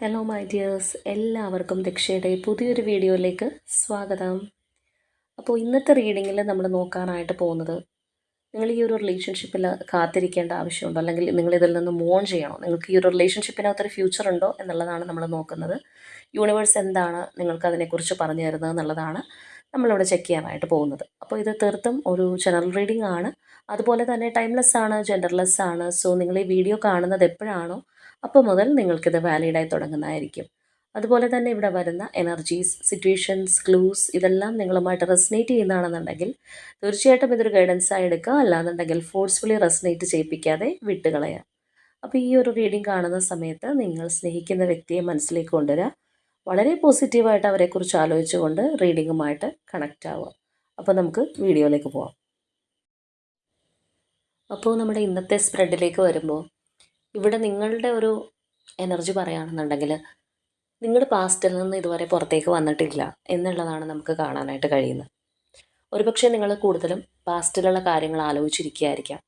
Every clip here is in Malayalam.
ഹലോ മൈ ഡിയേഴ്സ് എല്ലാവർക്കും ദക്ഷയുടെ പുതിയൊരു വീഡിയോയിലേക്ക് സ്വാഗതം. അപ്പോൾ ഇന്നത്തെ റീഡിങ്ങിൽ നമ്മൾ നോക്കാനായിട്ട് പോകുന്നത് നിങ്ങൾ ഈ ഒരു റിലേഷൻഷിപ്പിൽ കാത്തിരിക്കേണ്ട ആവശ്യമുണ്ടോ? അല്ലെങ്കിൽ നിങ്ങൾ ഇതിൽ നിന്ന് മോൺ ചെയ്യണോ? നിങ്ങൾക്ക് ഈ ഒരു റിലേഷൻഷിപ്പിനകത്തൊരു ഫ്യൂച്ചർ ഉണ്ടോ എന്നുള്ളതാണ് നമ്മൾ നോക്കുന്നത്. യൂണിവേഴ്സ് എന്താണ് നിങ്ങൾക്ക് അതിനെക്കുറിച്ച് പറഞ്ഞു തരുന്നത് എന്നുള്ളതാണ് നമ്മളിവിടെ ചെക്ക് ചെയ്യാനായിട്ട് പോകുന്നത്. അപ്പോൾ ഇത് തീർത്തും ഒരു ജനറൽ റീഡിംഗ് ആണ്. അതുപോലെ തന്നെ ടൈംലെസ് ആണ് ജെൻഡർലെസ് ആണ്. സോ നിങ്ങൾ ഈ വീഡിയോ കാണുന്നത് എപ്പോഴാണോ അപ്പോൾ മുതൽ നിങ്ങൾക്കിത് വാലിഡായി തുടങ്ങുന്നതായിരിക്കും. അതുപോലെ തന്നെ ഇവിടെ വരുന്ന എനർജീസ് സിറ്റുവേഷൻസ് ക്ലൂസ് ഇതെല്ലാം നിങ്ങളുമായിട്ട് റെസനേറ്റ് ചെയ്യുന്നതാണെന്നുണ്ടെങ്കിൽ തീർച്ചയായിട്ടും ഇതൊരു ഗൈഡൻസായി എടുക്കുക. അല്ലാന്നുണ്ടെങ്കിൽ ഫോഴ്സ്ഫുള്ളി റെസനേറ്റ് ചെയ്യിപ്പിക്കാതെ വിട്ടുകളയാം അപ്പോൾ ഈ ഒരു റീഡിംഗ് കാണുന്ന സമയത്ത് നിങ്ങൾ സ്നേഹിക്കുന്ന വ്യക്തിയെ മനസ്സിലേക്ക് കൊണ്ടുവരിക. വളരെ പോസിറ്റീവായിട്ട് അവരെക്കുറിച്ച് ആലോചിച്ചുകൊണ്ട് റീഡിങ്ങുമായിട്ട് കണക്റ്റ് ആവുക. അപ്പോൾ നമുക്ക് വീഡിയോയിലേക്ക് പോവാം. അപ്പോൾ നമ്മുടെ ഇന്നത്തെ സ്പ്രെഡിലേക്ക് വരുമ്പോൾ ഇവിടെ നിങ്ങളുടെ ഒരു എനർജി പറയുകയാണെന്നുണ്ടെങ്കിൽ നിങ്ങളുടെ പാസ്റ്റിൽ നിന്ന് ഇതുവരെ പുറത്തേക്ക് വന്നിട്ടില്ല എന്നുള്ളതാണ് നമുക്ക് കാണാനായിട്ട് കഴിയുന്നത്. ഒരുപക്ഷെ നിങ്ങൾ കൂടുതലും പാസ്റ്റിലുള്ള കാര്യങ്ങൾ ആലോചിച്ചിരിക്കുകയായിരിക്കാം.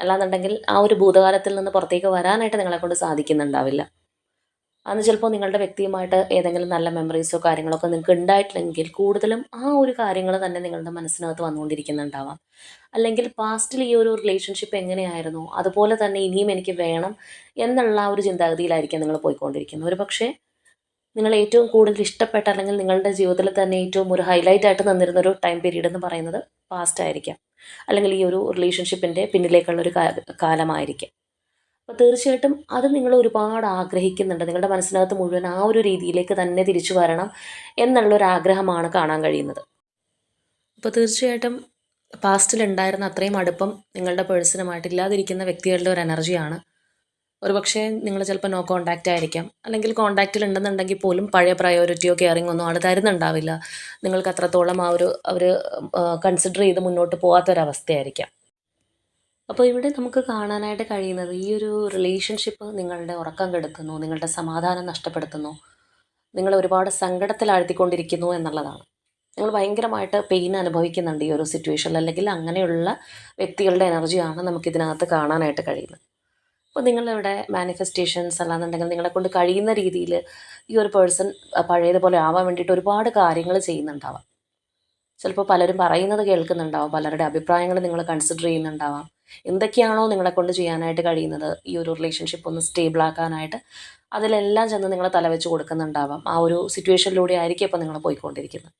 അല്ലാന്നുണ്ടെങ്കിൽ ആ ഒരു ഭൂതകാലത്തിൽ നിന്ന് പുറത്തേക്ക് വരാനായിട്ട് നിങ്ങളെക്കൊണ്ട് സാധിക്കുന്നുണ്ടാവില്ല. അന്ന് ചിലപ്പോൾ നിങ്ങളുടെ വ്യക്തിയുമായിട്ട് ഏതെങ്കിലും നല്ല മെമ്മറീസോ കാര്യങ്ങളൊക്കെ നിങ്ങൾക്ക് ഉണ്ടായിട്ടില്ലെങ്കിൽ കൂടുതലും ആ ഒരു കാര്യങ്ങൾ തന്നെ നിങ്ങളുടെ മനസ്സിനകത്ത് വന്നുകൊണ്ടിരിക്കുന്നുണ്ടാവാം. അല്ലെങ്കിൽ പാസ്റ്റിൽ ഈ ഒരു റിലേഷൻഷിപ്പ് എങ്ങനെയായിരുന്നു? അതുപോലെ തന്നെ ഇനിയും എനിക്ക് വേണം എന്നുള്ള ആ ഒരു ചിന്താഗതിയിലായിരിക്കും നിങ്ങൾ പോയിക്കൊണ്ടിരിക്കുന്നത്. ഒരു പക്ഷേ നിങ്ങൾ ഏറ്റവും കൂടുതൽ ഇഷ്ടപ്പെട്ട അല്ലെങ്കിൽ നിങ്ങളുടെ ജീവിതത്തിൽ തന്നെ ഏറ്റവും ഒരു ഹൈലൈറ്റ് ആയിട്ട് നിന്നിരുന്ന ഒരു ടൈം പീരീഡ് എന്ന് പറയുന്നത് പാസ്റ്റ് ആയിരിക്കാം. അല്ലെങ്കിൽ ഈ ഒരു റിലേഷൻഷിപ്പിന്റെ പിന്നിലേക്കുള്ള ഒരു കാലമായിരിക്കാം. അപ്പോൾ തീർച്ചയായിട്ടും അത് നിങ്ങൾ ഒരുപാട് ആഗ്രഹിക്കുന്നുണ്ട്. നിങ്ങളുടെ മനസ്സിനകത്ത് മുഴുവൻ ആ ഒരു രീതിയിലേക്ക് തന്നെ തിരിച്ചു വരണം എന്നുള്ളൊരു ആഗ്രഹമാണ് കാണാൻ കഴിയുന്നത്. അപ്പോൾ തീർച്ചയായിട്ടും പാസ്റ്റിൽ ഉണ്ടായിരുന്ന അത്രയും അടുപ്പം നിങ്ങളുടെ പേഴ്സണുമായിട്ട് ഇല്ലാതിരിക്കുന്ന വ്യക്തികളുടെ ഒരു എനർജിയാണ്. ഒരു പക്ഷേ നിങ്ങൾ ചിലപ്പോൾ നോ കോണ്ടാക്റ്റ് ആയിരിക്കാം. അല്ലെങ്കിൽ കോണ്ടാക്റ്റിൽ ഉണ്ടെന്നുണ്ടെങ്കിൽ പോലും പഴയ പ്രയോറിറ്റിയോ കെയറിംഗ് ഒന്നും ആൾ തരുന്നുണ്ടാവില്ല. നിങ്ങൾക്ക് അത്രത്തോളം ആ ഒരു അവർ കൺസിഡർ ചെയ്ത് മുന്നോട്ട് പോകാത്തൊരവസ്ഥയായിരിക്കാം അപ്പോൾ ഇവിടെ നമുക്ക് കാണാനായിട്ട് കഴിയുന്നത് ഈ ഒരു റിലേഷൻഷിപ്പ് നിങ്ങളുടെ ഉറക്കം കെടുത്തുന്നു നിങ്ങളുടെ സമാധാനം നഷ്ടപ്പെടുത്തുന്നു നിങ്ങൾ ഒരുപാട് സങ്കടത്തിലാഴ്ത്തിക്കൊണ്ടിരിക്കുന്നു എന്നുള്ളതാണ്. നിങ്ങൾ ഭയങ്കരമായിട്ട് പെയിൻ അനുഭവിക്കുന്നുണ്ട് ഈ ഒരു സിറ്റുവേഷനിൽ അല്ലെങ്കിൽ അങ്ങനെയുള്ള വ്യക്തികളുടെ എനർജിയാണ് നമുക്കിതിനകത്ത് കാണാനായിട്ട് കഴിയുന്നത്. അപ്പോൾ നിങ്ങളിവിടെ മാനിഫെസ്റ്റേഷൻസ് അല്ലാന്നുണ്ടെങ്കിൽ നിങ്ങളെ കൊണ്ട് കഴിയുന്ന രീതിയിൽ ഈ ഒരു പേഴ്സൺ പഴയതുപോലെ ആവാൻ വേണ്ടിയിട്ട് ഒരുപാട് കാര്യങ്ങൾ ചെയ്യുന്നുണ്ടാവാം. ചിലപ്പോൾ പലരും പറയുന്നത് കേൾക്കുന്നുണ്ടാവാം പലരുടെ അഭിപ്രായങ്ങൾ നിങ്ങൾ കൺസിഡർ ചെയ്യുന്നുണ്ടാവാം. എന്തൊക്കെയാണോ നിങ്ങളെ കൊണ്ട് ചെയ്യാനായിട്ട് കഴിയുന്നത്? ഈ ഒരു റിലേഷൻഷിപ്പ് ഒന്ന് സ്റ്റേബിൾ ആക്കാനായിട്ട് അതിലെല്ലാം ചെന്ന് നിങ്ങൾ തലവെച്ച് കൊടുക്കുന്നുണ്ടാവാം. ആ ഒരു സിറ്റുവേഷനിലൂടെ ആയിരിക്കും ഇപ്പോൾ നിങ്ങൾ പോയിക്കൊണ്ടിരിക്കുന്നത്.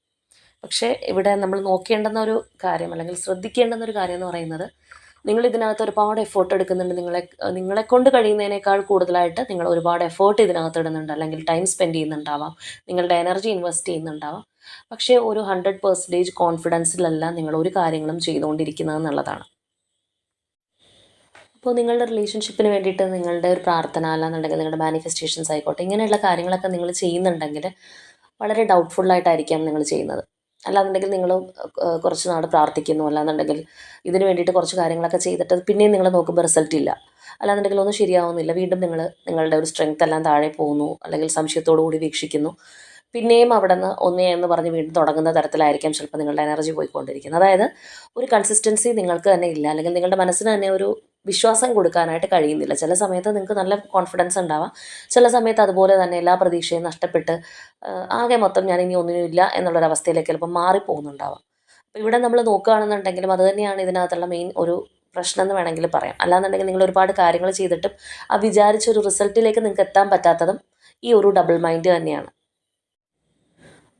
പക്ഷേ ഇവിടെ നമ്മൾ നോക്കേണ്ടുന്ന ഒരു കാര്യം അല്ലെങ്കിൽ ശ്രദ്ധിക്കേണ്ടുന്ന ഒരു കാര്യം എന്ന് പറയുന്നത് നിങ്ങൾ ഇതിനകത്ത് ഒരുപാട് എഫേർട്ട് എടുക്കുന്നുണ്ട്. നിങ്ങളെ നിങ്ങളെ കൊണ്ട് കഴിയുന്നതിനേക്കാൾ കൂടുതലായിട്ട് നിങ്ങൾ ഒരുപാട് എഫേർട്ട് ഇതിനകത്ത് ഇടുന്നുണ്ട്. അല്ലെങ്കിൽ ടൈം സ്പെൻഡ് ചെയ്യുന്നുണ്ടാവാം. നിങ്ങളുടെ എനർജി ഇൻവെസ്റ്റ് ചെയ്യുന്നുണ്ടാവാം. പക്ഷേ ഒരു ഹൺഡ്രഡ് പെർസെന്റേജ് കോൺഫിഡൻസിലല്ല നിങ്ങൾ ഒരു കാര്യങ്ങളും ചെയ്തുകൊണ്ടിരിക്കുന്നത് എന്നുള്ളതാണ്. അപ്പോൾ നിങ്ങളുടെ റിലേഷൻഷിപ്പിന് വേണ്ടിയിട്ട് നിങ്ങളുടെ ഒരു പ്രാർത്ഥന അല്ലാന്നുണ്ടെങ്കിൽ നിങ്ങളുടെ മാനിഫെസ്റ്റേഷൻസ് ആയിക്കോട്ടെ ഇങ്ങനെയുള്ള കാര്യങ്ങളൊക്കെ നിങ്ങൾ ചെയ്യുന്നുണ്ടെങ്കിൽ വളരെ ഡൗട്ട്ഫുള്ളായിട്ടായിരിക്കാം നിങ്ങൾ ചെയ്യുന്നത്. അല്ലാന്നുണ്ടെങ്കിൽ നിങ്ങൾ കുറച്ച് നാൾ പ്രാർത്ഥിക്കുന്നു. അല്ലാന്നുണ്ടെങ്കിൽ ഇതിന് വേണ്ടിയിട്ട് കുറച്ച് കാര്യങ്ങളൊക്കെ ചെയ്തിട്ട് പിന്നെയും നിങ്ങൾ നോക്കുമ്പോൾ റിസൾട്ട് ഇല്ല. അല്ലാന്നുണ്ടെങ്കിൽ ഒന്നും ശരിയാവുന്നില്ല. വീണ്ടും നിങ്ങൾ നിങ്ങളുടെ ഒരു സ്ട്രെങ്ത് എല്ലാം താഴെ പോകുന്നു. അല്ലെങ്കിൽ സംശയത്തോടു കൂടി വീക്ഷിക്കുന്നു. പിന്നെയും അവിടെ നിന്ന് ഒന്നേ എന്ന് പറഞ്ഞ് വീണ്ടും തുടങ്ങുന്ന തരത്തിലായിരിക്കാം ചിലപ്പോൾ നിങ്ങളുടെ എനർജി പോയിക്കൊണ്ടിരിക്കുന്നത്. അതായത് ഒരു കൺസിസ്റ്റൻസി നിങ്ങൾക്ക് തന്നെ ഇല്ല. അല്ലെങ്കിൽ നിങ്ങളുടെ മനസ്സിന് തന്നെ ഒരു വിശ്വാസം കൊടുക്കാനായിട്ട് കഴിയുന്നില്ല. ചില സമയത്ത് നിങ്ങൾക്ക് നല്ല കോൺഫിഡൻസ് ഉണ്ടാവാം. ചില സമയത്ത് അതുപോലെ തന്നെ എല്ലാ പ്രതീക്ഷയും നഷ്ടപ്പെട്ട് ആകെ മൊത്തം ഞാൻ ഇനി ഒന്നിനുമില്ല എന്നുള്ളൊരവസ്ഥയിലേക്ക് ചിലപ്പോൾ മാറിപ്പോകുന്നുണ്ടാവാം. അപ്പോൾ ഇവിടെ നമ്മൾ നോക്കുകയാണെന്നുണ്ടെങ്കിലും അത് തന്നെയാണ് ഇതിനകത്തുള്ള മെയിൻ ഒരു പ്രശ്നം എന്ന് വേണമെങ്കിൽ പറയാം. അല്ലാന്നുണ്ടെങ്കിൽ നിങ്ങൾ ഒരുപാട് കാര്യങ്ങൾ ചെയ്തിട്ടും ആ വിചാരിച്ച ഒരു റിസൾട്ടിലേക്ക് നിങ്ങൾക്ക് എത്താൻ പറ്റാത്തതും ഈ ഒരു ഡബിൾ മൈൻഡ് തന്നെയാണ്.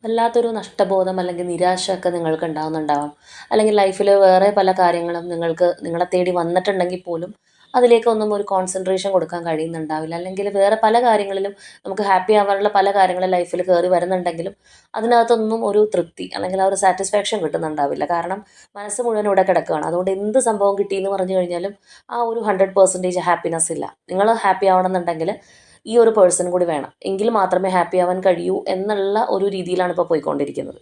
വല്ലാത്തൊരു നഷ്ടബോധം അല്ലെങ്കിൽ നിരാശ ഒക്കെ നിങ്ങൾക്ക് ഉണ്ടാകുന്നുണ്ടാവാം അല്ലെങ്കിൽ ലൈഫിൽ വേറെ പല കാര്യങ്ങളും നിങ്ങൾക്ക് നിങ്ങളെ തേടി വന്നിട്ടുണ്ടെങ്കിൽ പോലും അതിലേക്കൊന്നും ഒരു കോൺസെൻട്രേഷൻ കൊടുക്കാൻ കഴിയുന്നുണ്ടാവില്ല. അല്ലെങ്കിൽ വേറെ പല കാര്യങ്ങളിലും നമുക്ക് ഹാപ്പി ആവാനുള്ള പല കാര്യങ്ങളും ലൈഫിൽ കയറി വരുന്നുണ്ടെങ്കിലും അതിനകത്തൊന്നും ഒരു തൃപ്തി അല്ലെങ്കിൽ ആ ഒരു സാറ്റിസ്ഫാക്ഷൻ കിട്ടുന്നുണ്ടാവില്ല. കാരണം മനസ്സ് മുഴുവൻ ഇവിടെ കിടക്കുകയാണ്. അതുകൊണ്ട് എന്ത് സംഭവം കിട്ടിയെന്ന് പറഞ്ഞു കഴിഞ്ഞാലും ആ ഒരു ഹൺഡ്രഡ് പെർസെന്റേജ് ഹാപ്പിനെസ് ഇല്ല. നിങ്ങൾ ഹാപ്പി ആവണമെന്നുണ്ടെങ്കിൽ ഈ ഒരു പേഴ്സൺ കൂടി വേണം. എങ്കിൽ മാത്രമേ ഹാപ്പി ആവാൻ കഴിയൂ എന്നുള്ള ഒരു രീതിയിലാണ് ഇപ്പോൾ പോയിക്കൊണ്ടിരിക്കുന്നത്.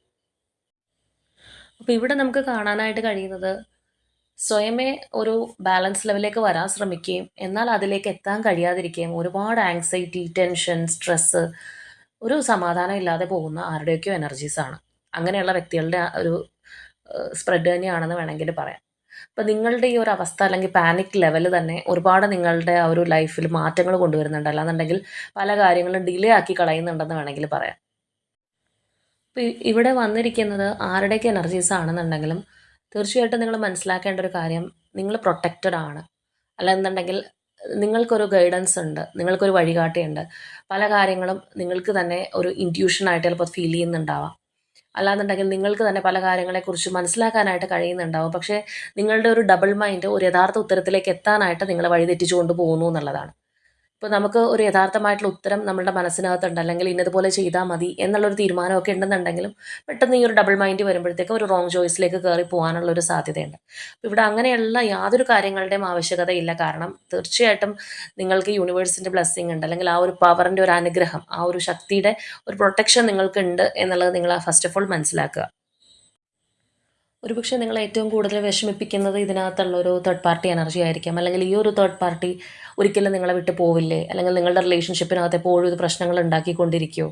അപ്പോൾ ഇവിടെ നമുക്ക് കാണാനായിട്ട് കഴിയുന്നത് സ്വയമേ ഒരു ബാലൻസ് ലെവലിലേക്ക് വരാൻ ശ്രമിക്കുകയും എന്നാൽ അതിലേക്ക് എത്താൻ കഴിയാതിരിക്കുകയും ഒരുപാട് ആങ്സൈറ്റി ടെൻഷൻ സ്ട്രെസ്സ് ഒരു സമാധാനം ഇല്ലാതെ പോകുന്ന ആരുടെയൊക്കെയോ എനർജീസാണ് അങ്ങനെയുള്ള വ്യക്തികളുടെ ഒരു സ്പ്രെഡ് തന്നെയാണെന്ന് വേണമെങ്കിൽ പറയാം. അപ്പോൾ നിങ്ങളുടെ ഈ ഒരു അവസ്ഥ അല്ലെങ്കിൽ പാനിക് ലെവൽ തന്നെ ഒരുപാട് നിങ്ങളുടെ ആ ഒരു ലൈഫിൽ മാറ്റങ്ങൾ കൊണ്ടുവരുന്നുണ്ട്. അല്ലാന്നുണ്ടെങ്കിൽ പല കാര്യങ്ങളും ഡിലേ ആക്കി കളയുന്നുണ്ടെന്ന് വേണമെങ്കിൽ പറയാം. അപ്പോൾ ഇവിടെ വന്നിരിക്കുന്നത് ആരുടെയൊക്കെ എനർജീസ് ആണെന്നുണ്ടെങ്കിലും തീർച്ചയായിട്ടും നിങ്ങൾ മനസ്സിലാക്കേണ്ട ഒരു കാര്യം നിങ്ങൾ പ്രൊട്ടക്റ്റഡ് ആണ്. അല്ലെന്നുണ്ടെങ്കിൽ നിങ്ങൾക്കൊരു ഗൈഡൻസ് ഉണ്ട് നിങ്ങൾക്കൊരു വഴികാട്ടിയുണ്ട്. പല കാര്യങ്ങളും നിങ്ങൾക്ക് തന്നെ ഒരു ഇന്റ്യൂഷനായിട്ട് ചിലപ്പോൾ ഫീൽ ചെയ്യുന്നുണ്ടാവാം. അല്ലാന്നുണ്ടെങ്കിൽ നിങ്ങൾക്ക് തന്നെ പല കാര്യങ്ങളെക്കുറിച്ച് മനസ്സിലാക്കാനായിട്ട് കഴിയുന്നുണ്ടാവും. പക്ഷേ നിങ്ങളുടെ ഒരു ഡബിൾ മൈൻഡ് ഒരു യഥാർത്ഥ ഉത്തരത്തിലേക്ക് എത്താനായിട്ട് നിങ്ങളെ വഴിതെറ്റിച്ചു കൊണ്ട് പോകുന്നു എന്നുള്ളതാണ്. ഇപ്പോൾ നമുക്ക് ഒരു യഥാർത്ഥമായിട്ടുള്ള ഉത്തരം നമ്മളുടെ മനസ്സിനകത്തുണ്ട്. അല്ലെങ്കിൽ ഇന്നതുപോലെ ചെയ്താൽ മതി എന്നുള്ളൊരു തീരുമാനമൊക്കെ ഉണ്ടെന്നുണ്ടെങ്കിലും പെട്ടെന്ന് ഈ ഒരു ഡബിൾ മൈൻഡ് വരുമ്പോഴത്തേക്കും ഒരു റോങ് ചോയ്സിലേക്ക് കയറി പോകാനുള്ള ഒരു സാധ്യതയുണ്ട്. അപ്പോൾ ഇവിടെ അങ്ങനെയുള്ള യാതൊരു കാര്യങ്ങളുടെയും ആവശ്യകതയില്ല. കാരണം തീർച്ചയായിട്ടും നിങ്ങൾക്ക് യൂണിവേഴ്സിന്റെ ബ്ലെസ്സിങ് ഉണ്ട്. അല്ലെങ്കിൽ ആ ഒരു പവറിന്റെ ഒരു അനുഗ്രഹം ആ ഒരു ശക്തിയുടെ ഒരു പ്രൊട്ടക്ഷൻ നിങ്ങൾക്കുണ്ട് എന്നുള്ളത് നിങ്ങൾ ഫസ്റ്റ് ഓഫ് ഓൾ മനസ്സിലാക്കുക. ഒരുപക്ഷെ നിങ്ങൾ ഏറ്റവും കൂടുതൽ വിഷമിപ്പിക്കുന്നത് ഇതിനകത്തുള്ള ഒരു തേർഡ് പാർട്ടി എനർജി ആയിരിക്കാം. അല്ലെങ്കിൽ ഈ ഒരു തേർഡ് പാർട്ടി ഒരിക്കലും നിങ്ങളെ വിട്ട് പോവില്ലേ? അല്ലെങ്കിൽ നിങ്ങളുടെ റിലേഷൻഷിപ്പിനകത്ത് എപ്പോഴും ഇത് പ്രശ്നങ്ങൾ ഉണ്ടാക്കിക്കൊണ്ടിരിക്കുമോ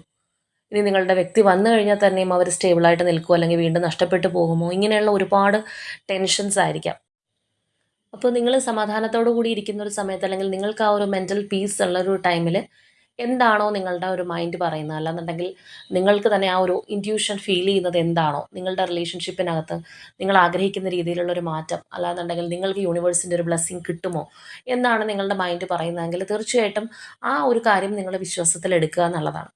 ഇനി നിങ്ങളുടെ വ്യക്തി വന്നു കഴിഞ്ഞാൽ തന്നെയും അവർ സ്റ്റേബിളായിട്ട് നിൽക്കുമോ അല്ലെങ്കിൽ വീണ്ടും നഷ്ടപ്പെട്ടു പോകുമോ? ഇങ്ങനെയുള്ള ഒരുപാട് ടെൻഷൻസ് ആയിരിക്കാം. അപ്പോൾ നിങ്ങൾ സമാധാനത്തോടു കൂടി ഇരിക്കുന്ന ഒരു സമയത്ത് അല്ലെങ്കിൽ നിങ്ങൾക്ക് ആ ഒരു മെന്റൽ പീസ് ഉള്ള ഒരു ടൈമിൽ എന്താണോ നിങ്ങളുടെ ഒരു മൈൻഡ് പറയുന്നത്. അല്ലാന്നുണ്ടെങ്കിൽ നിങ്ങൾക്ക് തന്നെ ആ ഒരു ഇന്റ്യൂഷൻ ഫീൽ ചെയ്യുന്നത് എന്താണോ നിങ്ങളുടെ റിലേഷൻഷിപ്പിനകത്ത് നിങ്ങൾ ആഗ്രഹിക്കുന്ന രീതിയിലുള്ള ഒരു മാറ്റം അല്ലാന്നുണ്ടെങ്കിൽ നിങ്ങൾക്ക് യൂണിവേഴ്സിന്റെ ഒരു ബ്ലെസ്സിങ് കിട്ടുമോ എന്നാണ് നിങ്ങളുടെ മൈൻഡ് പറയുന്നതെങ്കിൽ തീർച്ചയായിട്ടും ആ ഒരു കാര്യം നിങ്ങൾ വിശ്വാസത്തിൽ എടുക്കുക എന്നുള്ളതാണ്.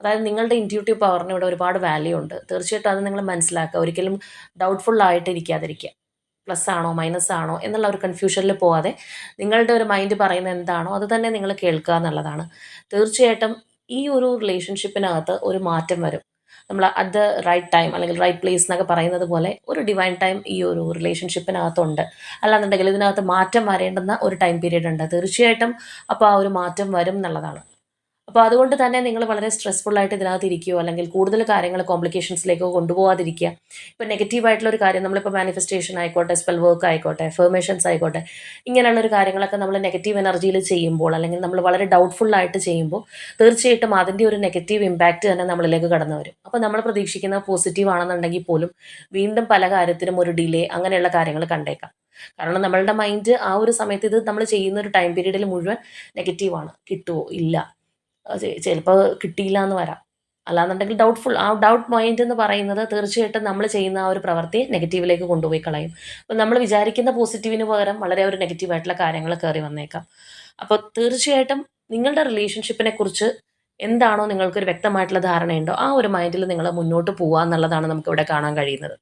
അതായത് നിങ്ങളുടെ ഇന്റ്യൂട്ടീവ് പവറിന് ഇവിടെ ഒരുപാട് വാല്യൂ ഉണ്ട്. തീർച്ചയായിട്ടും അത് നിങ്ങൾ മനസ്സിലാക്കുക. ഒരിക്കലും ഡൗട്ട്ഫുൾ ആയിട്ട് ഇരിക്കാതിരിക്കുക പ്ലസ് ആണോ മൈനസ് ആണോ എന്നുള്ള ഒരു കൺഫ്യൂഷനിൽ പോവാതെ നിങ്ങളുടെ ഒരു മൈൻഡ് പറയുന്നത് എന്താണോ അത് തന്നെ നിങ്ങൾ കേൾക്കുക എന്നുള്ളതാണ്. തീർച്ചയായിട്ടും ഈ ഒരു റിലേഷൻഷിപ്പിനകത്ത് ഒരു മാറ്റം വരും. നമ്മൾ അറ്റ് ദ റൈറ്റ് ടൈം അല്ലെങ്കിൽ റൈറ്റ് പ്ലേസ് എന്നൊക്കെ പറയുന്നത് പോലെ ഒരു ഡിവൈൻ ടൈം ഈ ഒരു റിലേഷൻഷിപ്പിനകത്തുണ്ട് അല്ലാന്നുണ്ടെങ്കിൽ ഇതിനകത്ത് മാറ്റം വരേണ്ടുന്ന ഒരു ടൈം പീരീഡ് ഉണ്ട്. തീർച്ചയായിട്ടും അപ്പോൾ ആ ഒരു മാറ്റം വരും എന്നുള്ളതാണ്. അപ്പോൾ അതുകൊണ്ട് തന്നെ നിങ്ങൾ വളരെ സ്ട്രെസ്ഫുൾ ആയിട്ട് ഇതിനകത്ത് ഇരിക്കുകയോ അല്ലെങ്കിൽ കൂടുതൽ കാര്യങ്ങൾ കോംപ്ലിക്കേഷൻസിലേക്കോ കൊണ്ടുപോകാതിരിക്കുക ഇപ്പോൾ നെഗറ്റീവായിട്ടുള്ള ഒരു കാര്യം നമ്മളിപ്പോൾ മാനിഫെസ്റ്റേഷൻ ആയിക്കോട്ടെ സ്പെൽ വർക്ക് ആയിക്കോട്ടെ എഫർമേഷൻസ് ആയിക്കോട്ടെ ഇങ്ങനെയുള്ള ഒരു കാര്യങ്ങളൊക്കെ നമ്മൾ നെഗറ്റീവ് എനർജിയിൽ ചെയ്യുമ്പോൾ അല്ലെങ്കിൽ നമ്മൾ വളരെ ഡൗട്ട്ഫുൾ ആയിട്ട് ചെയ്യുമ്പോൾ തീർച്ചയായിട്ടും അതിന്റെ ഒരു നെഗറ്റീവ് ഇമ്പാക്റ്റ് തന്നെ നമ്മളിലേക്ക് കടന്നു വരും. അപ്പോൾ നമ്മൾ പ്രതീക്ഷിക്കുന്ന പോസിറ്റീവ് ആണെന്നുണ്ടെങ്കിൽ പോലും വീണ്ടും പല കാര്യത്തിനും ഒരു ഡിലേ അങ്ങനെയുള്ള കാര്യങ്ങൾ കണ്ടേക്കാം. കാരണം നമ്മളുടെ മൈൻഡ് ആ ഒരു സമയത്ത് ഇത് നമ്മൾ ചെയ്യുന്ന ഒരു ടൈം പീരീഡിൽ മുഴുവൻ നെഗറ്റീവാണ് കിട്ടുമോ ഇല്ല. ചിലപ്പോൾ കിട്ടിയില്ല എന്ന് വരാം. അല്ലാന്നുണ്ടെങ്കിൽ ഡൗട്ട്ഫുൾ ആ ഡൗട്ട് മൈൻഡ് എന്ന് പറയുന്നത് തീർച്ചയായിട്ടും നമ്മൾ ചെയ്യുന്ന ആ ഒരു പ്രവൃത്തി നെഗറ്റീവിലേക്ക് കൊണ്ടുപോയി കളയും. അപ്പം നമ്മൾ വിചാരിക്കുന്ന പോസിറ്റീവിന് പകരം വളരെ ഒരു നെഗറ്റീവായിട്ടുള്ള കാര്യങ്ങൾ കയറി വന്നേക്കാം. അപ്പോൾ തീർച്ചയായിട്ടും നിങ്ങളുടെ റിലേഷൻഷിപ്പിനെ കുറിച്ച് എന്താണോ നിങ്ങൾക്കൊരു വ്യക്തമായിട്ടുള്ള ധാരണയുണ്ടോ? ആ ഒരു മൈൻഡിൽ നിങ്ങൾ മുന്നോട്ട് പോകുക എന്നുള്ളതാണ് നമുക്കിവിടെ കാണാൻ കഴിയുന്നത്.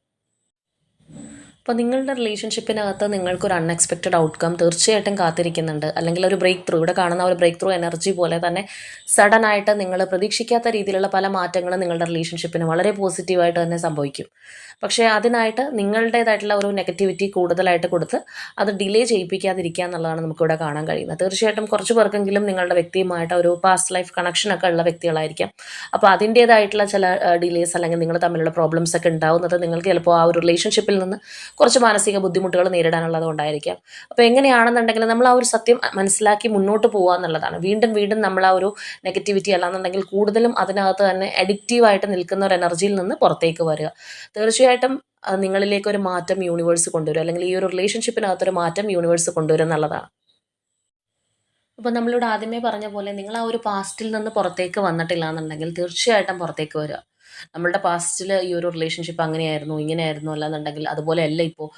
അപ്പോൾ നിങ്ങളുടെ റിലേഷൻഷിപ്പിനകത്ത് നിങ്ങൾക്കൊരു അൺഎക്സ്പെക്റ്റഡ് ഔട്ട്കം തീർച്ചയായിട്ടും കാത്തിരിക്കുന്നുണ്ട്. അല്ലെങ്കിൽ ഒരു ബ്രേക്ക് ത്രൂ ഇവിടെ കാണുന്ന ഒരു ബ്രേക്ക് ത്രൂ എനർജി പോലെ തന്നെ സഡൻ ആയിട്ട് നിങ്ങൾ പ്രതീക്ഷിക്കാത്ത രീതിയിലുള്ള പല മാറ്റങ്ങളും നിങ്ങളുടെ റിലേഷൻഷിപ്പിന് വളരെ പോസിറ്റീവായിട്ട് തന്നെ സംഭവിക്കും. പക്ഷേ അതിനായിട്ട് നിങ്ങളുടേതായിട്ടുള്ള ഒരു നെഗറ്റിവിറ്റി കൂടുതലായിട്ട് കൊടുത്ത് അത് ഡിലേ ചെയ്യിപ്പിക്കാതിരിക്കുക എന്നുള്ളതാണ് നമുക്കിവിടെ കാണാൻ കഴിയുന്നത്. തീർച്ചയായിട്ടും കുറച്ച് പേർക്കെങ്കിലും നിങ്ങളുടെ വ്യക്തിയുമായിട്ട് ഒരു പാസ്റ്റ് ലൈഫ് കണക്ഷൻ ഒക്കെ ഉള്ള വ്യക്തികളായിരിക്കാം. അപ്പോൾ അതിന്റേതായിട്ടുള്ള ചില ഡിലേസ് അല്ലെങ്കിൽ നിങ്ങൾ തമ്മിലുള്ള പ്രോബ്ലംസ് ഒക്കെ ഉണ്ടാവുന്നത് നിങ്ങൾക്ക് ചിലപ്പോൾ ആ ഒരു റിലേഷൻഷിപ്പിൽ നിന്ന് കുറച്ച് മാനസിക ബുദ്ധിമുട്ടുകൾ നേരിടാനുള്ളത് അപ്പോൾ എങ്ങനെയാണെന്നുണ്ടെങ്കിൽ നമ്മൾ ആ ഒരു സത്യം മനസ്സിലാക്കി മുന്നോട്ട് പോകുക എന്നുള്ളതാണ്. വീണ്ടും വീണ്ടും നമ്മൾ ആ ഒരു നെഗറ്റിവിറ്റി അല്ലാന്നുണ്ടെങ്കിൽ കൂടുതലും അതിനകത്ത് തന്നെ അഡിക്റ്റീവായിട്ട് നിൽക്കുന്ന ഒരു എനർജിയിൽ നിന്ന് പുറത്തേക്ക് വരിക. തീർച്ചയായിട്ടും നിങ്ങളിലേക്ക് ഒരു മാറ്റം യൂണിവേഴ്സ് കൊണ്ടുവരും. അല്ലെങ്കിൽ ഈ ഒരു റിലേഷൻഷിപ്പിനകത്തൊരു മാറ്റം യൂണിവേഴ്സ് കൊണ്ടുവരും എന്നുള്ളതാണ്. അപ്പോൾ നമ്മളിവിടെ ആദ്യമേ പറഞ്ഞ പോലെ നിങ്ങൾ ആ ഒരു പാസ്റ്റിൽ നിന്ന് പുറത്തേക്ക് വന്നിട്ടില്ല എന്നുണ്ടെങ്കിൽ തീർച്ചയായിട്ടും പുറത്തേക്ക് വരിക. നമ്മളുടെ പാസ്റ്റിൽ ഈ ഒരു റിലേഷൻഷിപ്പ് അങ്ങനെയായിരുന്നു ഇങ്ങനെയായിരുന്നു അല്ലാന്നുണ്ടെങ്കിൽ അതുപോലെ അല്ല ഇപ്പോൾ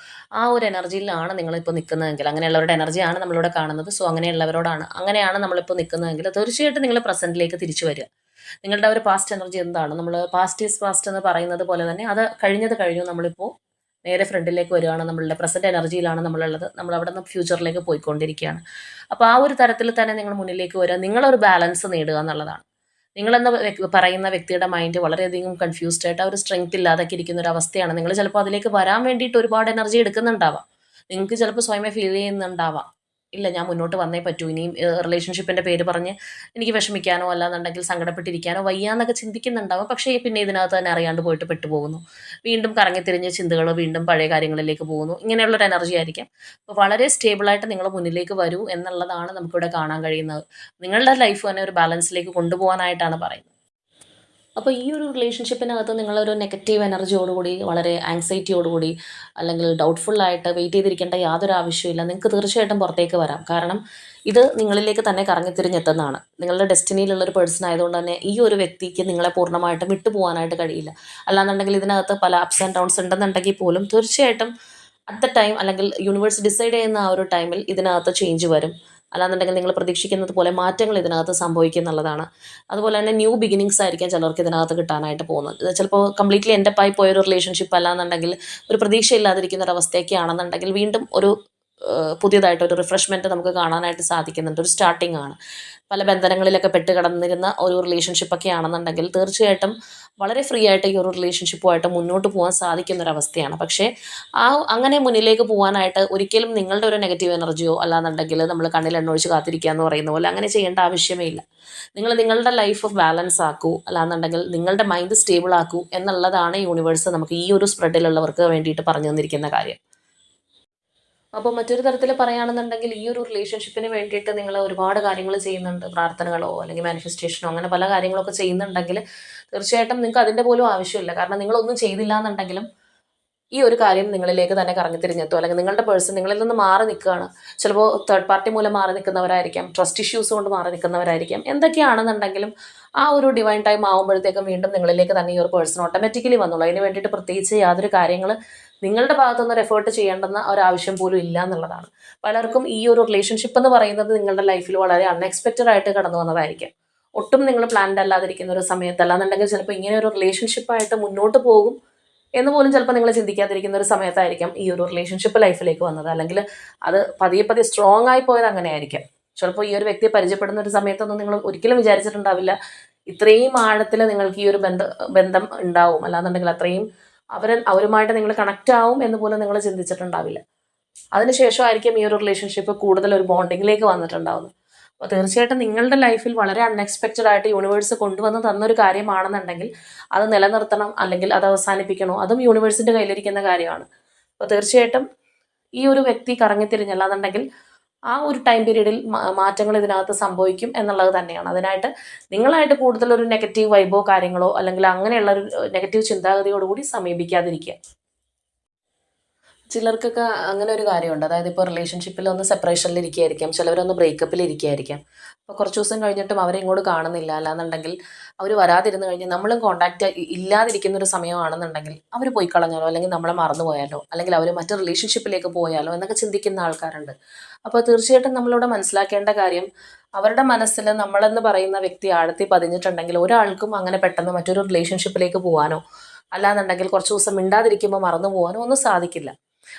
ആ ഒരു എനർജിയിലാണ് നിങ്ങളിപ്പോൾ നിൽക്കുന്നതെങ്കിൽ അങ്ങനെയുള്ളവരുടെ എനർജിയാണ് നമ്മളിവിടെ കാണുന്നത്. സോ അങ്ങനെയുള്ളവരോടാണ് അങ്ങനെയാണ് നമ്മളിപ്പോൾ നിൽക്കുന്നതെങ്കിൽ തീർച്ചയായിട്ടും നിങ്ങൾ പ്രസന്റിലേക്ക് തിരിച്ചു വരിക. നിങ്ങളുടെ ഒരു പാസ്റ്റ് എനർജി എന്താണ്? നമ്മൾ പാസ്റ്റ് ഈസ് പാസ്റ്റ് എന്ന് പറയുന്നത് പോലെ തന്നെ അത് കഴിഞ്ഞത് കഴിഞ്ഞു നമ്മളിപ്പോൾ നേരെ ഫ്രണ്ടിലേക്ക് വരികയാണ്. നമ്മളുടെ പ്രസന്റ് എനർജിയിലാണ് നമ്മളുള്ളത്. നമ്മൾ അവിടെ നിന്ന് ഫ്യൂച്ചറിലേക്ക് പോയിക്കൊണ്ടിരിക്കുകയാണ്. അപ്പോൾ ആ ഒരു തരത്തിൽ തന്നെ നിങ്ങൾ മുന്നിലേക്ക് വരിക. നിങ്ങളൊരു ബാലൻസ് നേടുക എന്നുള്ളതാണ്. നിങ്ങളെന്ന പറയുന്ന വ്യക്തിയുടെ മൈൻഡ് വളരെയധികം കൺഫ്യൂസ്ഡ് ആയിട്ട് ആ ഒരു സ്ട്രെങ്ത് ഇല്ലാതൊക്കെ ഇരിക്കുന്ന ഒരു അവസ്ഥയാണ്. നിങ്ങൾ ചിലപ്പോൾ അതിലേക്ക് വരാൻ വേണ്ടിയിട്ട് ഒരുപാട് എനർജി എടുക്കുന്നുണ്ടാവാം. നിങ്ങൾക്ക് ചിലപ്പോൾ സ്വയമേ ഫീൽ ചെയ്യുന്നുണ്ടാവാം. ഇല്ല ഞാൻ മുന്നോട്ട് വന്നേ പറ്റൂ. ഇനിയും റിലേഷൻഷിപ്പിന്റെ പേര് പറഞ്ഞ് എനിക്ക് വിഷമിക്കാനോ അല്ലാന്നുണ്ടെങ്കിൽ സങ്കടപ്പെട്ടിരിക്കാനോ വയ്യാന്നൊക്കെ ചിന്തിക്കുന്നുണ്ടാവും. പക്ഷേ പിന്നെ ഇതിനകത്ത് തന്നെ അറിയാണ്ട് പോയിട്ട് പെട്ടുപോകുന്നു. വീണ്ടും കറങ്ങിത്തിരിഞ്ഞ ചിന്തകൾ വീണ്ടും പഴയ കാര്യങ്ങളിലേക്ക് പോകുന്നു. ഇങ്ങനെയുള്ളൊരു എനർജി ആയിരിക്കാം. അപ്പോൾ വളരെ സ്റ്റേബിളായിട്ട് നിങ്ങൾ മുന്നിലേക്ക് വരൂ എന്നുള്ളതാണ് നമുക്കിവിടെ കാണാൻ കഴിയുന്നത്. നിങ്ങളുടെ ലൈഫ് തന്നെ ഒരു ബാലൻസിലേക്ക് കൊണ്ടുപോകാനായിട്ടാണ് പറയുന്നത്. അപ്പോൾ ഈ ഒരു റിലേഷൻഷിപ്പിനകത്ത് നിങ്ങളൊരു നെഗറ്റീവ് എനർജിയോടുകൂടി വളരെ ആങ്സൈറ്റിയോടുകൂടി അല്ലെങ്കിൽ ഡൗട്ട്ഫുള്ളായിട്ട് വെയിറ്റ് ചെയ്തിരിക്കേണ്ട യാതൊരു ആവശ്യമില്ല നിങ്ങൾക്ക് തീർച്ചയായിട്ടും പുറത്തേക്ക് വരാം. കാരണം ഇത് നിങ്ങളിലേക്ക് തന്നെ കറങ്ങി കറങ്ങിത്തിരിഞ്ഞെത്തുന്നതാണ് നിങ്ങളുടെ ഡെസ്റ്റിനിയിലുള്ള ഒരു പേഴ്സൺ ആയതുകൊണ്ട് തന്നെ ഈ ഒരു വ്യക്തിക്ക് നിങ്ങളെ പൂർണമായിട്ടും വിട്ടുപോകാനായിട്ട് കഴിയില്ല. അല്ലാന്നുണ്ടെങ്കിൽ ഇതിനകത്ത് പല അപ്സ് ആൻഡ് ഡൗൺസ് ഉണ്ടെന്നുണ്ടെങ്കിൽ പോലും തീർച്ചയായിട്ടും അറ്റ് ദ ടൈം അല്ലെങ്കിൽ യൂണിവേഴ്സ് ഡിസൈഡ് ചെയ്യുന്ന ആ ഒരു ടൈമിൽ ഇതിനകത്ത് ചേഞ്ച് വരും. അല്ലാന്നുണ്ടെങ്കിൽ നിങ്ങൾ പ്രതീക്ഷിക്കുന്നത് പോലെ മാറ്റങ്ങൾ ഇതിനകത്ത് സംഭവിക്കും എന്നുള്ളതാണ്. അതുപോലെ തന്നെ ന്യൂ ബിഗിനിങ്സ് ആയിരിക്കാം ചിലർക്ക് ഇതിനകത്ത് കിട്ടാനായിട്ട് പോകുന്നത്. ചിലപ്പോൾ കംപ്ലീറ്റ്ലി എൻഡപ്പായി പോയ ഒരു റിലേഷൻഷിപ്പ് അല്ലാന്നുണ്ടെങ്കിൽ ഒരു പ്രതീക്ഷയില്ലാതിരിക്കുന്ന ഒരു അവസ്ഥയൊക്കെ ആണെന്നുണ്ടെങ്കിൽ വീണ്ടും ഒരു പുതിയതായിട്ട് ഒരു റിഫ്രഷ്മെന്റ് നമുക്ക് കാണാനായിട്ട് സാധിക്കുന്നുണ്ട്. ഒരു സ്റ്റാർട്ടിംഗ് ആണ്. പല ബന്ധനങ്ങളിലൊക്കെ പെട്ട് കിടന്നിരുന്ന ഒരു റിലേഷൻഷിപ്പൊക്കെ ആണെന്നുണ്ടെങ്കിൽ തീർച്ചയായിട്ടും വളരെ ഫ്രീ ആയിട്ട് ഈ ഒരു റിലേഷൻഷിപ്പുമായിട്ട് മുന്നോട്ട് പോകാൻ സാധിക്കുന്ന ഒരു അവസ്ഥയാണ് പക്ഷേ ആ അങ്ങനെ മുന്നിലേക്ക് പോകാനായിട്ട് ഒരിക്കലും നിങ്ങളുടെ ഒരു നെഗറ്റീവ് എനർജിയോ അല്ലാന്നുണ്ടെങ്കിൽ നമ്മൾ കണ്ണിൽ എണ്ണൊഴിച്ച് കാത്തിരിക്കുക എന്ന് പറയുന്ന പോലെ അങ്ങനെ ചെയ്യേണ്ട ആവശ്യമേ ഇല്ല. നിങ്ങൾ നിങ്ങളുടെ ലൈഫ് ബാലൻസ് ആക്കൂ. അല്ലാന്നുണ്ടെങ്കിൽ നിങ്ങളുടെ മൈൻഡ് സ്റ്റേബിൾ ആക്കൂ എന്നുള്ളതാണ് യൂണിവേഴ്സ് നമുക്ക് ഈ ഒരു സ്പ്രെഡിലുള്ളവർക്ക് വേണ്ടിയിട്ട് പറഞ്ഞു തന്നിരിക്കുന്ന കാര്യം. അപ്പോൾ മറ്റൊരു തരത്തിൽ പറയുകയാണെന്നുണ്ടെങ്കിൽ ഈ ഒരു റിലേഷൻഷിപ്പിന് വേണ്ടിയിട്ട് നിങ്ങൾ ഒരുപാട് കാര്യങ്ങൾ ചെയ്യുന്നുണ്ട്. പ്രാർത്ഥനകളോ അല്ലെങ്കിൽ മാനിഫെസ്റ്റേഷനോ അങ്ങനെ പല കാര്യങ്ങളൊക്കെ ചെയ്യുന്നുണ്ടെങ്കിൽ തീർച്ചയായിട്ടും നിങ്ങൾക്ക് അതിന്റെ പോലും ആവശ്യമില്ല. കാരണം നിങ്ങളൊന്നും ചെയ്തില്ല എന്നുണ്ടെങ്കിലും ഈ ഒരു കാര്യം നിങ്ങളിലേക്ക് തന്നെ കറങ്ങി കറങ്ങിത്തിരിഞ്ഞെത്തും അല്ലെങ്കിൽ നിങ്ങളുടെ പേഴ്സൺ നിങ്ങളിൽ നിന്ന് മാറി നിൽക്കുകയാണ്. ചിലപ്പോൾ തേർഡ് പാർട്ടി മൂലം മാറി നിൽക്കുന്നവരായിരിക്കാം. ട്രസ്റ്റ് ഇഷ്യൂസ് കൊണ്ട് മാറി നിൽക്കുന്നവരായിരിക്കാം. എന്തൊക്കെയാണെന്നുണ്ടെങ്കിലും ആ ഒരു ഡിവൈൻ ടൈം ആകുമ്പോഴത്തേക്കും വീണ്ടും നിങ്ങളിലേക്ക് തന്നെ ഈ ഒരു പേഴ്സൺ ഓട്ടോമാറ്റിക്കലി വന്നുള്ളൂ അതിന് വേണ്ടിയിട്ട് പ്രത്യേകിച്ച് യാതൊരു കാര്യങ്ങൾ നിങ്ങളുടെ ഭാഗത്തുനിന്ന് ഒരു എഫേർട്ട് ചെയ്യേണ്ടെന്ന ഒരാവശ്യം പോലും ഇല്ല എന്നുള്ളതാണ്. പലർക്കും ഈ ഒരു റിലേഷൻഷിപ്പ് എന്ന് പറയുന്നത് നിങ്ങളുടെ ലൈഫിൽ വളരെ അൺഎക്സ്പെക്റ്റഡ് ആയിട്ട് കടന്നു വന്നതായിരിക്കും. ഒട്ടും നിങ്ങൾ പ്ലാൻഡ് അല്ലാതിരിക്കുന്ന ഒരു സമയത്ത് അല്ലാന്നുണ്ടെങ്കിൽ ചിലപ്പോൾ ഇങ്ങനെ ഒരു റിലേഷൻഷിപ്പായിട്ട് മുന്നോട്ട് പോകും എന്ന് പോലും ചിലപ്പോൾ നിങ്ങൾ ചിന്തിക്കാതിരിക്കുന്ന ഒരു സമയത്തായിരിക്കാം ഈ ഒരു റിലേഷൻഷിപ്പ് ലൈഫിലേക്ക് വന്നത്. അല്ലെങ്കിൽ അത് പതിയെ പതിയെ സ്ട്രോങ് ആയി പോയത് അങ്ങനെ ആയിരിക്കാം ചിലപ്പോൾ ഈ ഒരു വ്യക്തിയെ പരിചയപ്പെടുന്ന ഒരു സമയത്തൊന്നും നിങ്ങൾ ഒരിക്കലും വിചാരിച്ചിട്ടുണ്ടാവില്ല. ഇത്രയും ആഴത്തിൽ നിങ്ങൾക്ക് ഈ ഒരു ബന്ധം ബന്ധം ഉണ്ടാവും. അല്ലാന്നുണ്ടെങ്കിൽ അത്രയും അവർ അവരുമായിട്ട് നിങ്ങൾ കണക്റ്റ് ആവും എന്ന് പോലും നിങ്ങൾ ചിന്തിച്ചിട്ടുണ്ടാവില്ല. അതിനുശേഷമായിരിക്കും ഈ ഒരു റിലേഷൻഷിപ്പ് കൂടുതൽ ഒരു ബോണ്ടിങ്ങിലേക്ക് വന്നിട്ടുണ്ടാവുന്നത്. അപ്പോൾ തീർച്ചയായിട്ടും നിങ്ങളുടെ ലൈഫിൽ വളരെ അൺഎക്സ്പെക്റ്റഡ് ആയിട്ട് യൂണിവേഴ്സ് കൊണ്ടുവന്ന് തന്നൊരു കാര്യമാണെന്നുണ്ടെങ്കിൽ അത് നിലനിർത്തണം അല്ലെങ്കിൽ അത് അവസാനിപ്പിക്കണോ? അതും യൂണിവേഴ്സിന്റെ കയ്യിലിരിക്കുന്ന കാര്യമാണ്. അപ്പോൾ തീർച്ചയായിട്ടും ഈ ഒരു വ്യക്തി കറങ്ങിത്തിരിഞ്ഞല്ലാന്നുണ്ടെങ്കിൽ ആ ഒരു ടൈം പീരീഡിൽ മാറ്റങ്ങൾ ഇതിനകത്ത് സംഭവിക്കും എന്നുള്ളത് തന്നെയാണ്. അതിനായിട്ട് നിങ്ങളായിട്ട് കൂടുതൽ ഒരു നെഗറ്റീവ് വൈബോ കാര്യങ്ങളോ അല്ലെങ്കിൽ അങ്ങനെയുള്ള ഒരു നെഗറ്റീവ് ചിന്താഗതിയോടുകൂടി സമീപിക്കാതിരിക്കുക. ചിലർക്കൊക്കെ അങ്ങനെ ഒരു കാര്യമുണ്ട്. അതായത് ഇപ്പോൾ റിലേഷൻഷിപ്പിൽ ഒന്ന് സെപ്പറേഷനിൽ ഇരിക്കുകയായിരിക്കാം ചിലവരൊന്ന് ബ്രേക്കപ്പിൽ ഇരിക്കുകയായിരിക്കാം അപ്പോൾ കുറച്ച് ദിവസം കഴിഞ്ഞിട്ടും അവരെ ഇങ്ങോട്ട് കാണുന്നില്ല. അല്ലാന്നുണ്ടെങ്കിൽ അവർ വരാതിരുന്ന് കഴിഞ്ഞാൽ നമ്മളും കോണ്ടാക്റ്റ് ഇല്ലാതിരിക്കുന്ന ഒരു സമയമാണെന്നുണ്ടെങ്കിൽ അവർ പോയി കളഞ്ഞാലോ? അല്ലെങ്കിൽ നമ്മളെ മറന്നു പോയാലോ? അല്ലെങ്കിൽ അവർ മറ്റു റിലേഷൻഷിപ്പിലേക്ക് പോയാലോ? എന്നൊക്കെ ചിന്തിക്കുന്ന ആൾക്കാരുണ്ട്. അപ്പോൾ തീർച്ചയായിട്ടും നമ്മളിവിടെ മനസ്സിലാക്കേണ്ട കാര്യം അവരുടെ മനസ്സിൽ നമ്മളെന്ന് പറയുന്ന വ്യക്തി ആഴത്തി പതിഞ്ഞിട്ടുണ്ടെങ്കിൽ ഒരാൾക്കും അങ്ങനെ പെട്ടെന്ന് മറ്റൊരു റിലേഷൻഷിപ്പിലേക്ക് പോകാനോ അല്ലാന്നുണ്ടെങ്കിൽ കുറച്ച് ദിവസം മിണ്ടാതിരിക്കുമ്പോൾ മറന്നു പോകാനോ ഒന്നും സാധിക്കില്ല.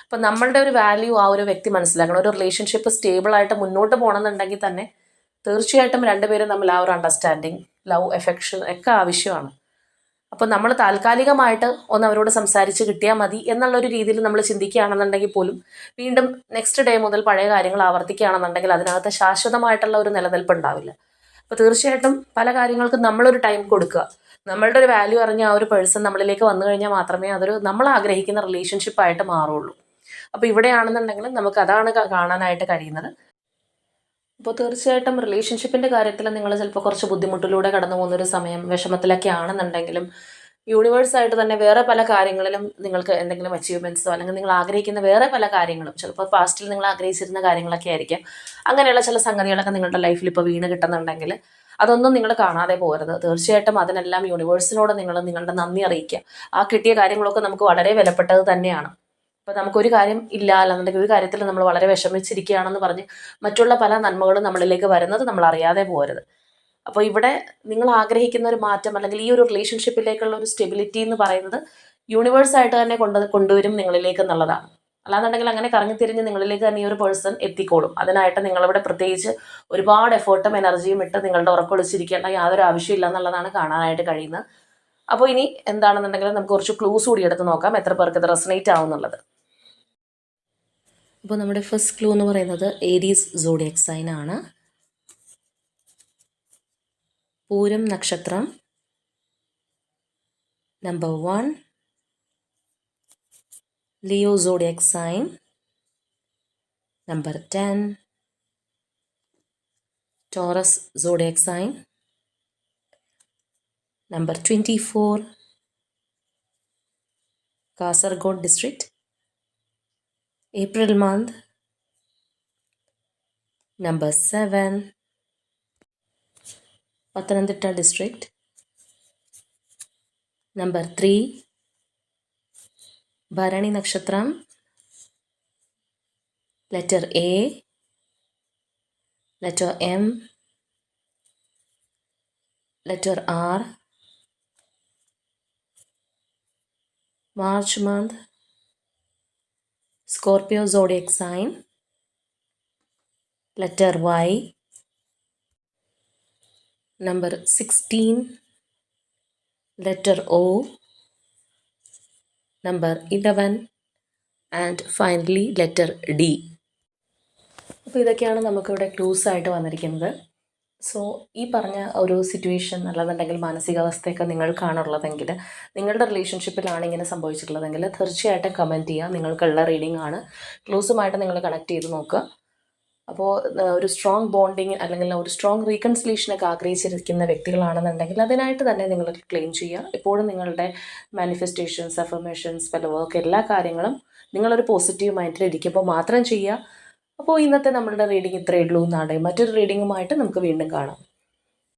അപ്പം നമ്മളുടെ ഒരു വാല്യൂ ആ ഒരു വ്യക്തി മനസ്സിലാക്കണം. ഒരു റിലേഷൻഷിപ്പ് സ്റ്റേബിൾ ആയിട്ട് മുന്നോട്ട് പോകണമെന്നുണ്ടെങ്കിൽ തന്നെ തീർച്ചയായിട്ടും രണ്ടുപേരും തമ്മിൽ ആ ഒരു അണ്ടർസ്റ്റാൻഡിങ് ലവ് എഫെക്ഷൻ ഒക്കെ ആവശ്യമാണ്. അപ്പോൾ നമ്മൾ താൽക്കാലികമായിട്ട് ഒന്ന് അവരോട് സംസാരിച്ച് കിട്ടിയാൽ മതി എന്നുള്ള ഒരു രീതിയിൽ നമ്മൾ ചിന്തിക്കുകയാണെന്നുണ്ടെങ്കിൽ പോലും വീണ്ടും നെക്സ്റ്റ് ഡേ മുതൽ പഴയ കാര്യങ്ങൾ ആവർത്തിക്കുകയാണെന്നുണ്ടെങ്കിൽ അതിനകത്ത് ശാശ്വതമായിട്ടുള്ള ഒരു നിലനിൽപ്പ് ഉണ്ടാവില്ല. അപ്പോൾ തീർച്ചയായിട്ടും പല കാര്യങ്ങൾക്കും നമ്മളൊരു ടൈം കൊടുക്കുക. നമ്മളുടെ ഒരു വാല്യൂ അറിഞ്ഞ ആ ഒരു പേഴ്സൺ നമ്മളിലേക്ക് വന്നു കഴിഞ്ഞാൽ മാത്രമേ അതൊരു നമ്മൾ ആഗ്രഹിക്കുന്ന റിലേഷൻഷിപ്പായിട്ട് മാറുള്ളൂ. അപ്പോൾ ഇവിടെയാണെന്നുണ്ടെങ്കിൽ നമുക്ക് അതാണ് കാണാനായിട്ട് കഴിയുന്നത്. അപ്പോൾ തീർച്ചയായിട്ടും റിലേഷൻഷിപ്പിന്റെ കാര്യത്തിൽ നിങ്ങൾ ചിലപ്പോൾ കുറച്ച് ബുദ്ധിമുട്ടിലൂടെ കടന്നു പോകുന്നൊരു സമയം വിഷമത്തിലൊക്കെ ആണെന്നുണ്ടെങ്കിലും യൂണിവേഴ്സായിട്ട് തന്നെ വേറെ പല കാര്യങ്ങളിലും നിങ്ങൾക്ക് എന്തെങ്കിലും അച്ചീവ്മെന്റ്സോ അല്ലെങ്കിൽ നിങ്ങൾ ആഗ്രഹിക്കുന്ന വേറെ പല കാര്യങ്ങളും ചിലപ്പോൾ പാസ്റ്റിൽ നിങ്ങൾ ആഗ്രഹിച്ചിരുന്ന കാര്യങ്ങളൊക്കെ ആയിരിക്കും. അങ്ങനെയുള്ള ചില സംഗതികളൊക്കെ നിങ്ങളുടെ ലൈഫിൽ ഇപ്പോൾ വീണ് കിട്ടുന്നുണ്ടെങ്കിൽ അതൊന്നും നിങ്ങൾ കാണാതെ പോകരുത്. തീർച്ചയായിട്ടും അതിനെല്ലാം യൂണിവേഴ്സിനോട് നിങ്ങൾ നിങ്ങളുടെ നന്ദി അറിയിക്കുക. ആ കിട്ടിയ കാര്യങ്ങളൊക്കെ നമുക്ക് വളരെ വിലപ്പെട്ടത് തന്നെയാണ്. അപ്പോൾ നമുക്കൊരു കാര്യം ഇല്ല അല്ലാന്നുണ്ടെങ്കിൽ ഒരു കാര്യത്തിൽ നമ്മൾ വളരെ വിഷമിച്ചിരിക്കുകയാണെന്ന് പറഞ്ഞ് മറ്റുള്ള പല നന്മകളും നമ്മളിലേക്ക് വരുന്നത് നമ്മൾ അറിയാതെ പോകരുത് അപ്പോൾ ഇവിടെ നിങ്ങൾ ആഗ്രഹിക്കുന്ന ഒരു മാറ്റം അല്ലെങ്കിൽ ഈ ഒരു റിലേഷൻഷിപ്പിലേക്കുള്ള ഒരു സ്റ്റെബിലിറ്റി എന്ന് പറയുന്നത് യൂണിവേഴ്സായിട്ട് തന്നെ കൊണ്ട് കൊണ്ടുവരും നിങ്ങളിലേക്ക് എന്നുള്ളതാണ്. അല്ലാന്നുണ്ടെങ്കിൽ അങ്ങനെ കറങ്ങി തിരിഞ്ഞ് നിങ്ങളിലേക്ക് തന്നെ ഈ ഒരു പേഴ്സൺ എത്തിക്കോളും. അതിനായിട്ട് നിങ്ങളിവിടെ പ്രത്യേകിച്ച് ഒരുപാട് എഫേർട്ടും എനർജിയും ഇട്ട് നിങ്ങളുടെ ഉറക്കൊളിച്ചിരിക്കേണ്ട യാതൊരു ആവശ്യമില്ല എന്നുള്ളതാണ് കാണാനായിട്ട് കഴിയുന്നത്. അപ്പോൾ ഇനി എന്താണെന്നുണ്ടെങ്കിൽ നമുക്ക് കുറച്ച് ക്ലൂസ് കൂടി എടുത്ത് നോക്കാം. എത്ര പേർക്ക് ഇത് റെസനേറ്റ് ആവുന്നുള്ളത്. അപ്പോൾ നമ്മുടെ ഫസ്റ്റ് ക്ലൂ എന്ന് പറയുന്നത് ഏരീസ് സോഡിയക് സൈൻ ആണ്. പൂരം നക്ഷത്രം number one Leo zodiac sign number ten Taurus zodiac sign number twenty four Kasaragod district April month number seven Pathanamthitta district number three Bharani നക്ഷത്രം letter A letter M letter R March month Scorpio zodiac sign. Letter Y. Number sixteen. Letter O. Number eleven. And finally letter D. അപ്പോൾ ഇതൊക്കെയാണ് നമുക്കിവിടെ ക്ലൂസ് ആയിട്ട് വന്നിരിക്കുന്നത്. സോ ഈ പറഞ്ഞ ഒരു സിറ്റുവേഷൻ അല്ലാന്നുണ്ടെങ്കിൽ മാനസികാവസ്ഥയൊക്കെ നിങ്ങൾക്കാണുള്ളതെങ്കിൽ നിങ്ങളുടെ റിലേഷൻഷിപ്പിലാണ് ഇങ്ങനെ സംഭവിച്ചിട്ടുള്ളതെങ്കിൽ തീർച്ചയായിട്ടും കമന്റ് ചെയ്യുക. നിങ്ങൾക്കുള്ള റീഡിംഗ് ആണ്. ക്ലോസുമായിട്ട് നിങ്ങൾ കണക്ട് ചെയ്ത് നോക്കുക. അപ്പോൾ ഒരു സ്ട്രോങ് ബോണ്ടിങ് അല്ലെങ്കിൽ ഒരു സ്ട്രോങ് റീകൺസിലേഷനൊക്കെ ആഗ്രഹിച്ചിരിക്കുന്ന വ്യക്തികളാണെന്നുണ്ടെങ്കിൽ അതിനായിട്ട് തന്നെ നിങ്ങൾ ക്ലെയിം ചെയ്യുക. എപ്പോഴും നിങ്ങളുടെ മാനിഫെസ്റ്റേഷൻസ് അഫർമേഷൻസ് പല വർക്ക് എല്ലാ കാര്യങ്ങളും നിങ്ങളൊരു പോസിറ്റീവ് മൈൻഡിൽ ഇരിക്കുമ്പോൾ മാത്രം ചെയ്യുക. അപ്പോൾ ഇന്നത്തെ നമ്മളുടെ റീഡിംഗ് ഇത്രയേ ഉള്ളൂ എന്നാണ്. മറ്റൊരു റീഡിങ്ങുമായിട്ട് നമുക്ക് വീണ്ടും കാണാം.